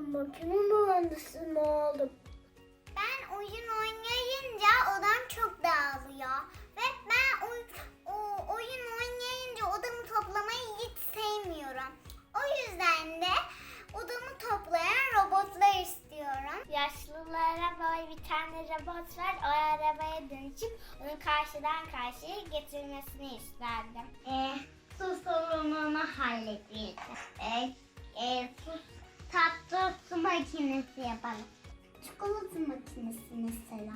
makine mühendisi mi oldum? Ben oyun oynayınca odam çok dağılıyor. Ve ben oy- o, oyun oynayınca odamı toplamayı hiç sevmiyorum. O yüzden de odamı toplayan robotlar istiyorum. Yaşlılara böyle bir tane robot var. O arabaya dönüşüp onu karşıdan karşıya getirmesini isterdim. Ee, su sorununu halledeceğiz. Ee, e, su, tatlı su makinesi yapalım. Çikolata makinesi mesela.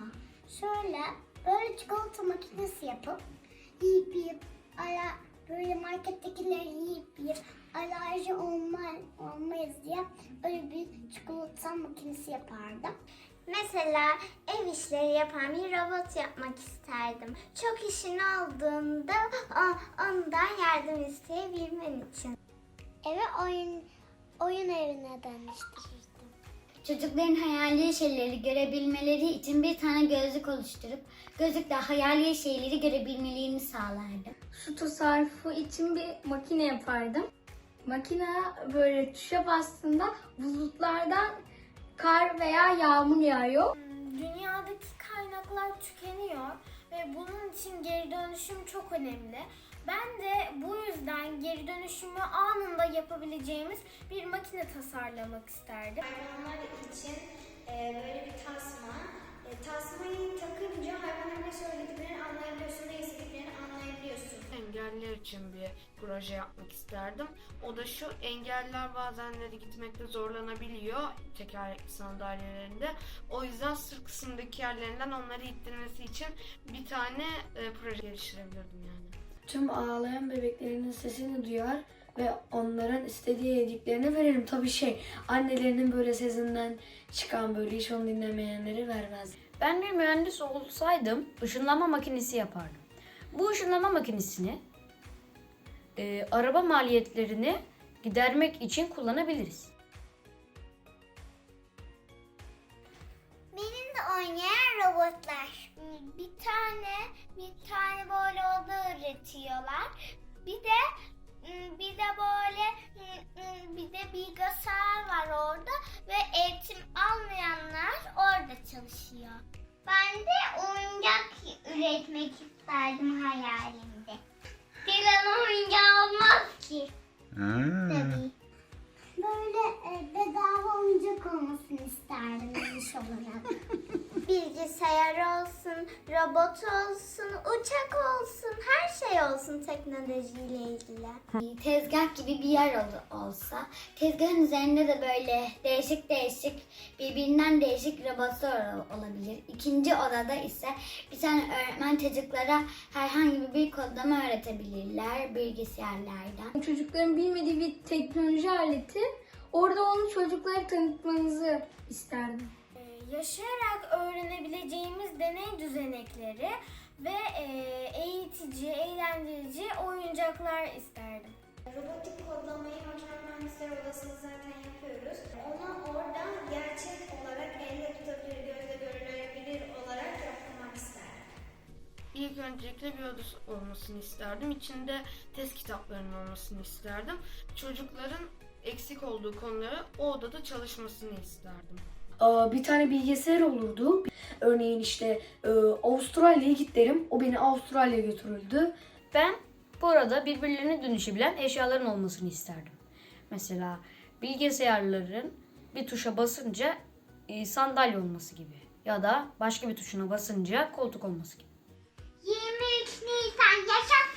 Şöyle böyle çikolata makinesi yapıp yiyip yiyip ala, böyle markettekileri yiyip yiyip alerji olma, olmayız diye öyle bir çikolata makinesi yapardım. Mesela ev işleri yapan bir robot yapmak isterdim. Çok işin olduğunda ondan yardım isteyebilmen için. Eve oyun oyun evine dönüştürürdüm. Çocukların hayali şeyleri görebilmeleri için bir tane gözlük oluşturup gözlükle hayali şeyleri görebilmelerini sağlardım. su tasarrufu için bir makine yapardım. Makine böyle tuşa bastığında bulutlardan kar veya yağmur yağıyor. Dünyadaki kaynaklar tükeniyor ve bunun için geri dönüşüm çok önemli. Ben de bu yüzden geri dönüşümü anında yapabileceğimiz bir makine tasarlamak isterdim. Hayvanlar için e, böyle bir tasma. E, tasmayı takınca hayvanların ne söylediklerini anlayabiliyorsun, ne istediklerini anlayabiliyorsun. Engelliler için bir proje yapmak isterdim. O da şu, engelliler bazenleri gitmekte zorlanabiliyor tekerlekli sandalyelerinde. O yüzden sırt kısmındaki yerlerinden onları ittirmesi için bir tane e, proje geliştirebilirdim yani. Tüm ağlayan bebeklerinin sesini duyar ve onların istediği yediklerini veririm. Tabii şey annelerinin böyle sesinden çıkan böyle hiç onu dinlemeyenleri vermez. Ben bir mühendis olsaydım ışınlama makinesi yapardım. Bu ışınlama makinesini e, araba maliyetlerini gidermek için kullanabiliriz. Benim de oynayan robotlar. Bir tane bir tane böyle oda üretiyorlar. Bir de bir de böyle bir de bilgisayar var orada ve eğitim almayanlar orada çalışıyor. Ben de oyuncak üretmek isterdim hayalimde. Dilan oyuncağı olmaz ki. Tabii. Böyle e, bedava oyuncak olmasını isterdim iş olarak. Bilgisayar olsun, robot olsun, uçak olsun, her şey olsun teknolojiyle ilgili. Tezgah gibi bir yer ol- olsa, tezgahın üzerinde de böyle değişik değişik, birbirinden değişik robotlar ol- olabilir. İkinci odada ise bir tane öğretmen çocuklara herhangi bir kodlama öğretebilirler bilgisayarlardan. Çocukların bilmediği bir teknoloji aleti orada onu çocuklara tanıtmanızı isterdim. Yaşayarak öğrenebileceğimiz deney düzenekleri ve e, eğitici, eğlendirici oyuncaklar isterdim. Robotik kodlamayı makine mühendisleri odasında zaten yapıyoruz. Onu oradan gerçek olarak elle tutabilir, gözle görülebilir olarak yapmak isterdim. İlk öncelikle bir odası olmasını isterdim. İçinde test kitaplarının olmasını isterdim. Çocukların eksik olduğu konuları o odada çalışmasını isterdim. Bir tane bilgisayar olurdu. Örneğin işte e, Avustralya'ya git derim. O beni Avustralya'ya götürüldü. Ben bu arada birbirlerine dönüşebilen eşyaların olmasını isterdim. Mesela bilgisayarların bir tuşa basınca e, sandalye olması gibi ya da başka bir tuşuna basınca koltuk olması gibi. 23 Nisan yaşasın!